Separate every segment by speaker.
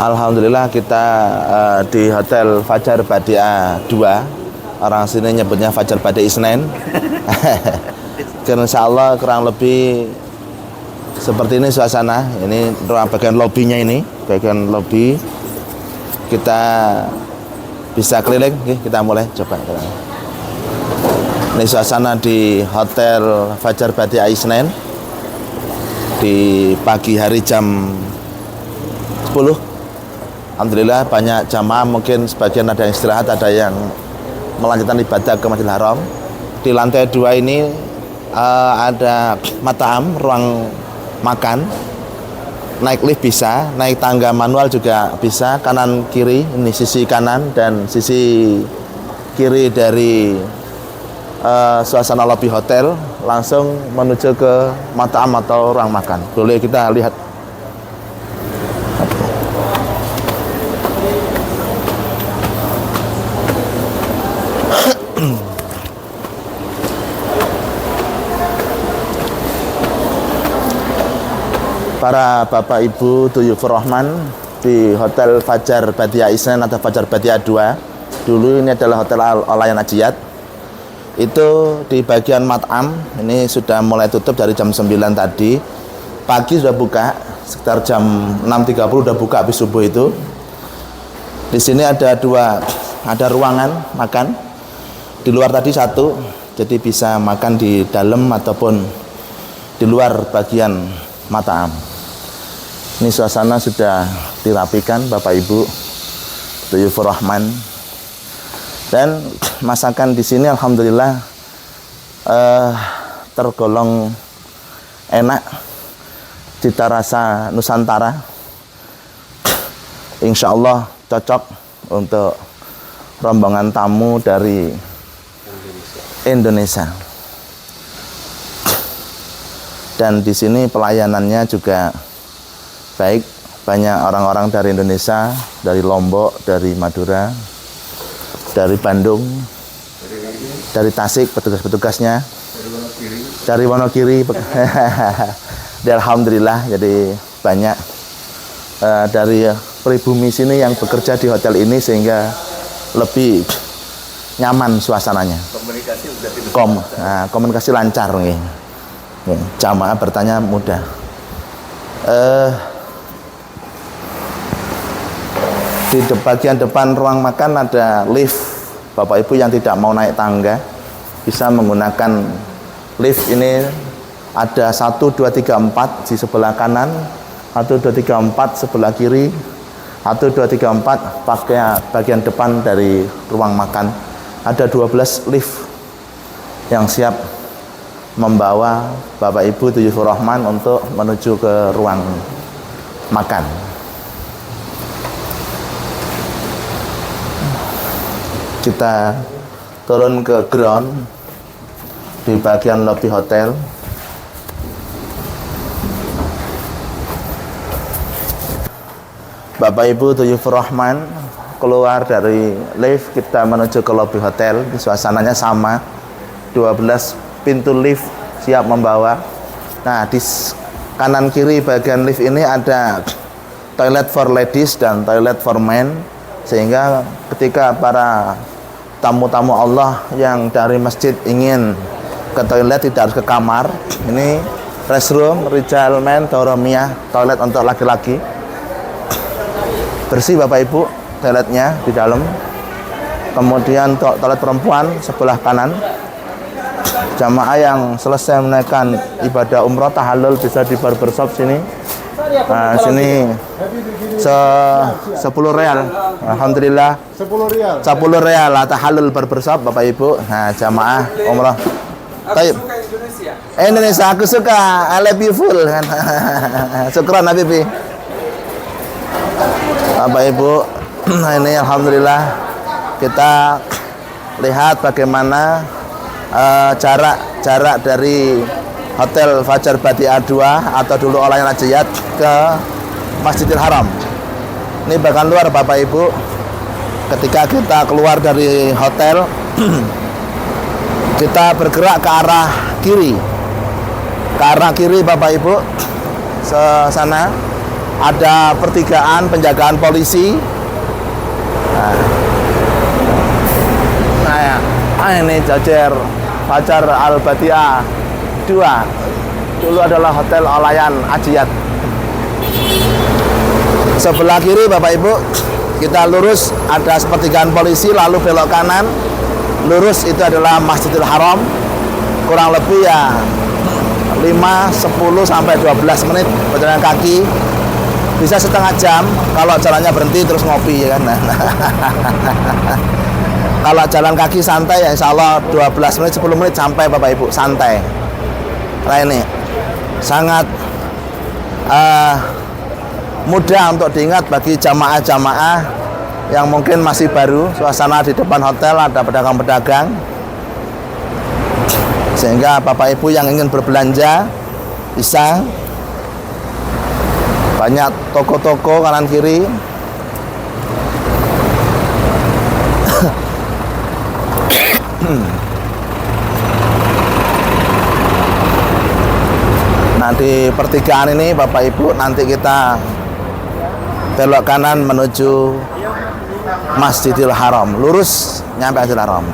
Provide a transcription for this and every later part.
Speaker 1: Alhamdulillah kita uh, di Hotel Fajar Badia 2 Orang sini nyebutnya Fajar Badia Isnen insya Allah kurang lebih seperti ini suasana. Ini ruang bagian lobbynya ini Bagian lobby. Kita bisa keliling. Kita mulai. Coba. Ini suasana di Hotel Fajar Badia Isnen Di pagi hari jam 10 Alhamdulillah banyak jamaah mungkin sebagian ada yang istirahat, ada yang melanjutkan ibadah ke Masjidil Haram. Di lantai dua ini uh, ada mataam, ruang makan. Naik lift bisa, naik tangga manual juga bisa, kanan kiri, ini sisi kanan dan sisi kiri dari uh, suasana lobby hotel langsung menuju ke mataam atau ruang makan. Boleh kita lihat para bapak ibu Tuyufur Rahman di Hotel Fajar Batia Isnen atau Fajar Batia 2 dulu ini adalah Hotel Olayan Ajiat. Itu di bagian matam ini sudah mulai tutup dari jam 9 tadi. Pagi sudah buka sekitar jam 6.30 sudah buka habis subuh itu. Di sini ada dua ada ruangan makan. Di luar tadi satu jadi bisa makan di dalam ataupun di luar bagian matam ini suasana sudah dirapikan Bapak Ibu Tuyufur Rahman dan masakan di sini alhamdulillah uh, tergolong enak cita rasa Nusantara Insya Allah cocok untuk rombongan tamu dari Indonesia. Dan di sini pelayanannya juga baik banyak orang-orang dari Indonesia, dari Lombok, dari Madura, dari Bandung, dari Tasik petugas-petugasnya, dari Wonogiri, dari Alhamdulillah jadi banyak uh, dari pribumi sini yang bekerja di hotel ini sehingga lebih nyaman suasananya. Komunikasi Kom, nah, komunikasi lancar nih. Jamaah bertanya mudah. Uh, di bagian depan ruang makan ada lift. Bapak Ibu yang tidak mau naik tangga bisa menggunakan lift ini. Ada 1, 2, 3, 4 di sebelah kanan 1, 2, 3, 4 sebelah kiri 1, 2, 3, 4 pakai bagian depan dari ruang makan. Ada 12 lift yang siap membawa Bapak Ibu Tuyufur Rahman untuk menuju ke ruang makan kita turun ke ground di bagian lobby hotel. Bapak Ibu Tuyufur Rahman keluar dari lift kita menuju ke lobby hotel. Suasananya sama. 12 pintu lift siap membawa. Nah di kanan kiri bagian lift ini ada toilet for ladies dan toilet for men sehingga ketika para tamu-tamu Allah yang dari masjid ingin ke toilet tidak harus ke kamar. Ini restroom Rijal Men Doromiyah toilet untuk laki-laki. Bersih Bapak Ibu toiletnya di dalam. Kemudian toilet perempuan sebelah kanan. Jamaah yang selesai menaikkan ibadah umroh tahallul bisa di barbershop sini nah sini. Se 10 real. Alhamdulillah. 10 real. 10 real atau halal berbersab Bapak Ibu. Nah jamaah umrah Taib. Indonesia Indonesia aku suka. I love you full. Syukran Habibie Bapak Ibu nah ini Alhamdulillah kita lihat bagaimana uh, jarak jarak dari Hotel Fajar Batia 2 atau dulu Olayan Najiyat ke Masjidil Haram. Ini bahkan luar Bapak Ibu. Ketika kita keluar dari hotel kita bergerak ke arah kiri. Ke arah kiri Bapak Ibu. Sana ada pertigaan penjagaan polisi. Nah, nah ya. ah, ini jajar Fajar Al Batia 2 dulu adalah hotel Olayan Ajiat. Sebelah kiri Bapak Ibu kita lurus ada sepertigaan polisi lalu belok kanan. Lurus itu adalah Masjidil Haram. Kurang lebih ya 5, 10 sampai 12 menit berjalan kaki. Bisa setengah jam kalau jalannya berhenti terus ngopi ya kan? Kalau jalan kaki santai ya insya Allah 12 menit 10 menit sampai Bapak Ibu santai nah ini sangat uh, mudah untuk diingat bagi jamaah-jamaah yang mungkin masih baru suasana di depan hotel ada pedagang-pedagang. Sehingga Bapak Ibu yang ingin berbelanja bisa. Banyak toko-toko kanan kiri di pertigaan ini Bapak Ibu nanti kita belok kanan menuju Masjidil Haram. Lurus nyampe Masjidil Haram.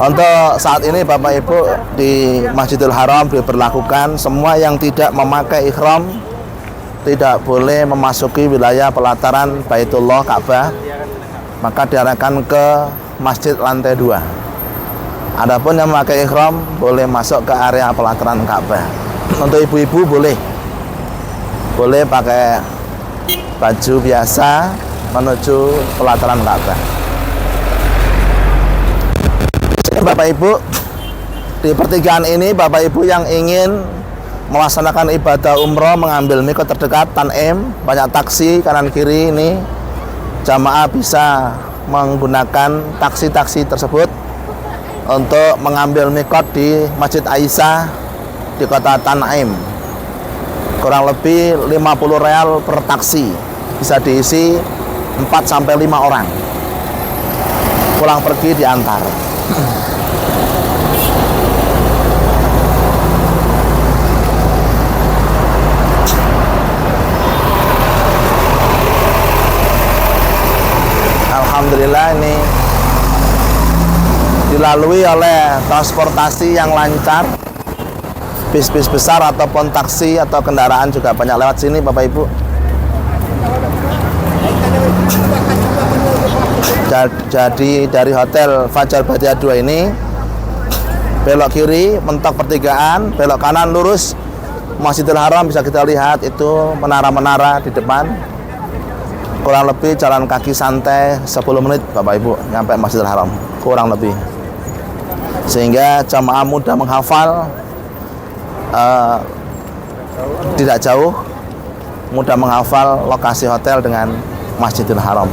Speaker 1: Untuk saat ini Bapak Ibu di Masjidil Haram diberlakukan semua yang tidak memakai ikhram tidak boleh memasuki wilayah pelataran Baitullah Ka'bah maka diarahkan ke masjid lantai dua. Adapun yang memakai ikhram boleh masuk ke area pelataran Ka'bah untuk ibu-ibu boleh. Boleh pakai baju biasa menuju pelataran Ka'bah. Bapak Ibu. Di pertigaan ini Bapak Ibu yang ingin melaksanakan ibadah umroh mengambil mikot terdekat Tanem banyak taksi kanan kiri ini jamaah bisa menggunakan taksi-taksi tersebut untuk mengambil mikot di Masjid Aisyah di kota Tanem kurang lebih 50 real per taksi. Bisa diisi 4 sampai 5 orang. Pulang pergi diantar. Alhamdulillah ini dilalui oleh transportasi yang lancar bis-bis besar ataupun taksi atau kendaraan juga banyak lewat sini Bapak Ibu. Jadi dari hotel Fajar Batia 2 ini belok kiri mentok pertigaan belok kanan lurus Masjidil Haram bisa kita lihat itu menara-menara di depan. Kurang lebih jalan kaki santai 10 menit Bapak Ibu nyampe Masjidil Haram kurang lebih. Sehingga jamaah mudah menghafal uh, tidak jauh mudah menghafal lokasi hotel dengan Masjidil Haram.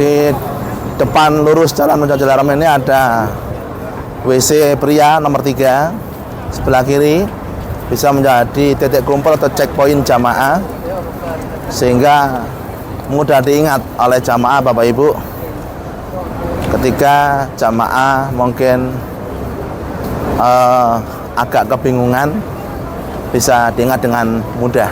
Speaker 1: Di depan lurus jalan Masjidil Haram ini ada WC pria nomor 3 sebelah kiri bisa menjadi titik kumpul atau checkpoint jamaah sehingga mudah diingat oleh jamaah Bapak Ibu ketika jamaah mungkin uh, agak kebingungan bisa diingat dengan mudah.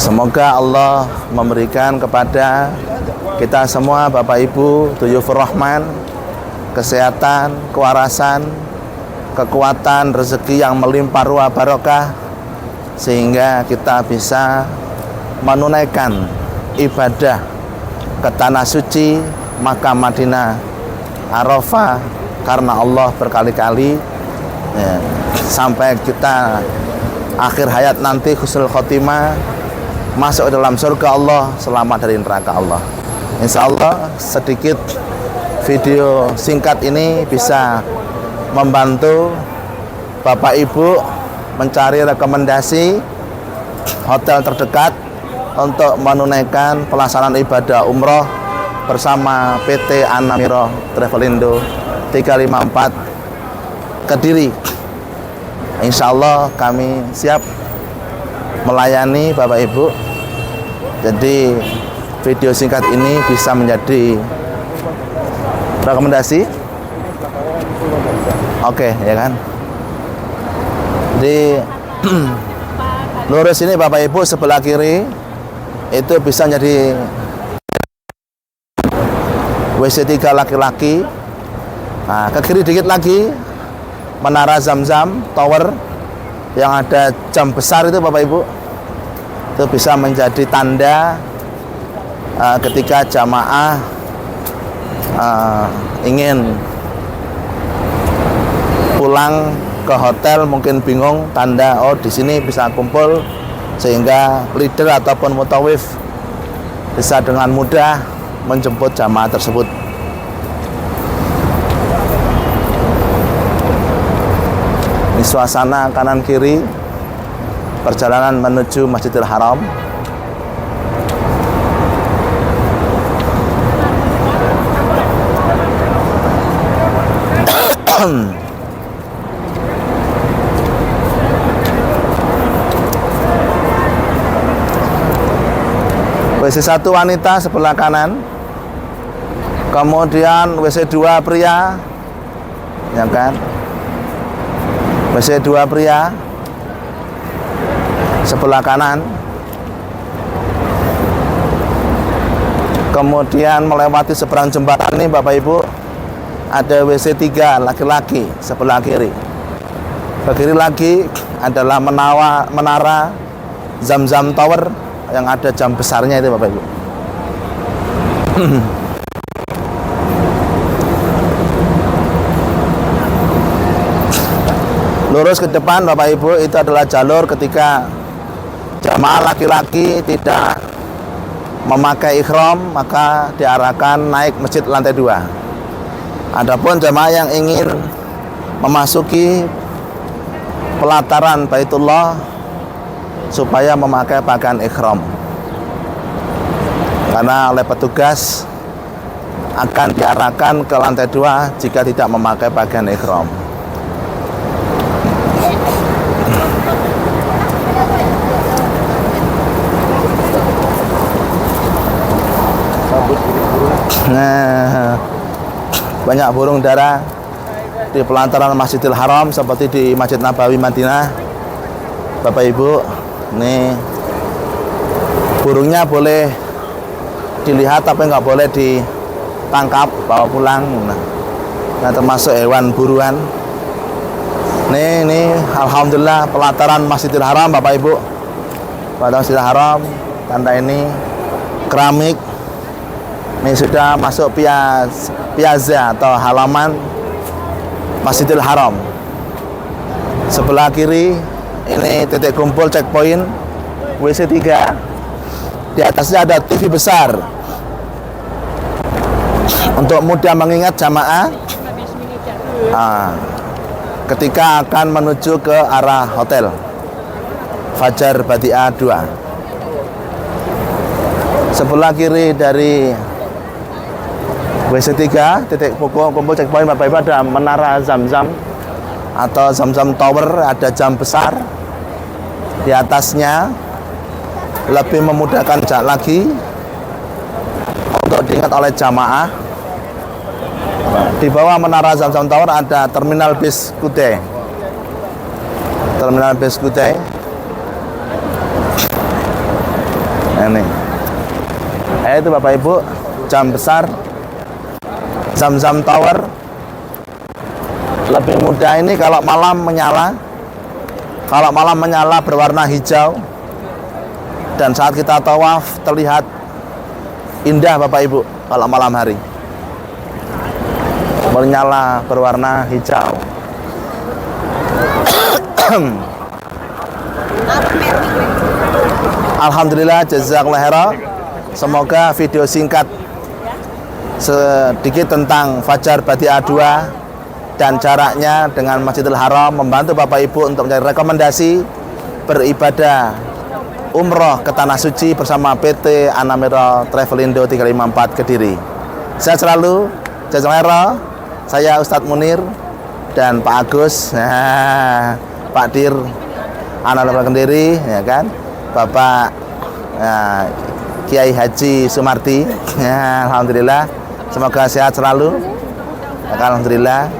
Speaker 1: Semoga Allah memberikan kepada kita semua Bapak Ibu Tuyufur Rahman kesehatan, kewarasan, kekuatan, rezeki yang melimpah ruah barokah sehingga kita bisa menunaikan ibadah ke tanah suci makam Madinah Arafah karena Allah berkali-kali ya, sampai kita akhir hayat nanti khusnul khotimah masuk dalam surga Allah selamat dari neraka Allah. Insya Allah sedikit video singkat ini bisa membantu Bapak Ibu mencari rekomendasi hotel terdekat untuk menunaikan pelaksanaan ibadah umroh bersama PT Anamiro Travelindo 354 Kediri Insya Allah kami siap melayani Bapak Ibu. Jadi video singkat ini bisa menjadi rekomendasi. Oke, ya kan? Di lurus ini Bapak Ibu sebelah kiri itu bisa jadi WC 3 laki-laki. Nah, ke kiri dikit lagi menara Zam-Zam Tower yang ada jam besar itu Bapak Ibu. Itu bisa menjadi tanda uh, ketika jamaah uh, ingin pulang ke hotel mungkin bingung tanda oh di sini bisa kumpul sehingga leader ataupun mutawif bisa dengan mudah menjemput jamaah tersebut. Ini suasana kanan kiri perjalanan menuju Masjidil Haram. WC 1 wanita sebelah kanan. Kemudian WC 2 pria. Ya kan? WC 2 pria sebelah kanan. Kemudian melewati seberang jembatan ini Bapak Ibu ada WC 3 laki-laki sebelah kiri. Ke kiri lagi adalah menawa, menara Zam-Zam Tower yang ada jam besarnya itu Bapak Ibu. Lurus ke depan Bapak Ibu itu adalah jalur ketika jamaah laki-laki tidak memakai ikhram maka diarahkan naik masjid lantai dua. Adapun jamaah yang ingin memasuki pelataran Baitullah supaya memakai pakaian ikhram. Karena oleh petugas akan diarahkan ke lantai dua jika tidak memakai pakaian ikhram. Nah, banyak burung dara di pelantaran Masjidil Haram seperti di Masjid Nabawi Madinah. Bapak Ibu, ini burungnya boleh dilihat tapi nggak boleh ditangkap bawa pulang. Nah, nah termasuk hewan buruan. Nih, ini alhamdulillah pelataran Masjidil Haram Bapak Ibu. Pelataran Masjidil Haram, tanda ini keramik ini sudah masuk piaz, piazza atau halaman Masjidil Haram. Sebelah kiri ini titik kumpul checkpoint WC 3. Di atasnya ada TV besar. Untuk mudah mengingat jamaah ah, ketika akan menuju ke arah hotel Fajar Batia 2. Sebelah kiri dari WC 3 titik pokok kumpul checkpoint Bapak Ibu ada menara Zam-Zam atau Zam-Zam Tower ada jam besar di atasnya lebih memudahkan jak lagi untuk diingat oleh jamaah. Di bawah menara Zam-Zam Tower ada terminal bis Kute terminal bis Kute ini. Eh, itu Bapak Ibu jam besar. Zam-Zam Tower. Lebih mudah ini kalau malam menyala kalau malam menyala berwarna hijau dan saat kita tawaf terlihat indah Bapak Ibu kalau malam hari. Menyala berwarna hijau. Alhamdulillah jazakallah semoga video singkat sedikit tentang Fajar Badia 2 dan jaraknya dengan Masjidil Haram membantu Bapak Ibu untuk mencari rekomendasi beribadah umroh ke Tanah Suci bersama PT Anamiro Travelindo 354 Kediri. Saya selalu Jazmero, saya Ustadz Munir dan Pak Agus, nah, Pak Dir, Anamiro Kediri, ya kan. Bapak ya, Kiai Haji Sumarti. Ya, Alhamdulillah. Semoga sehat selalu. Alhamdulillah.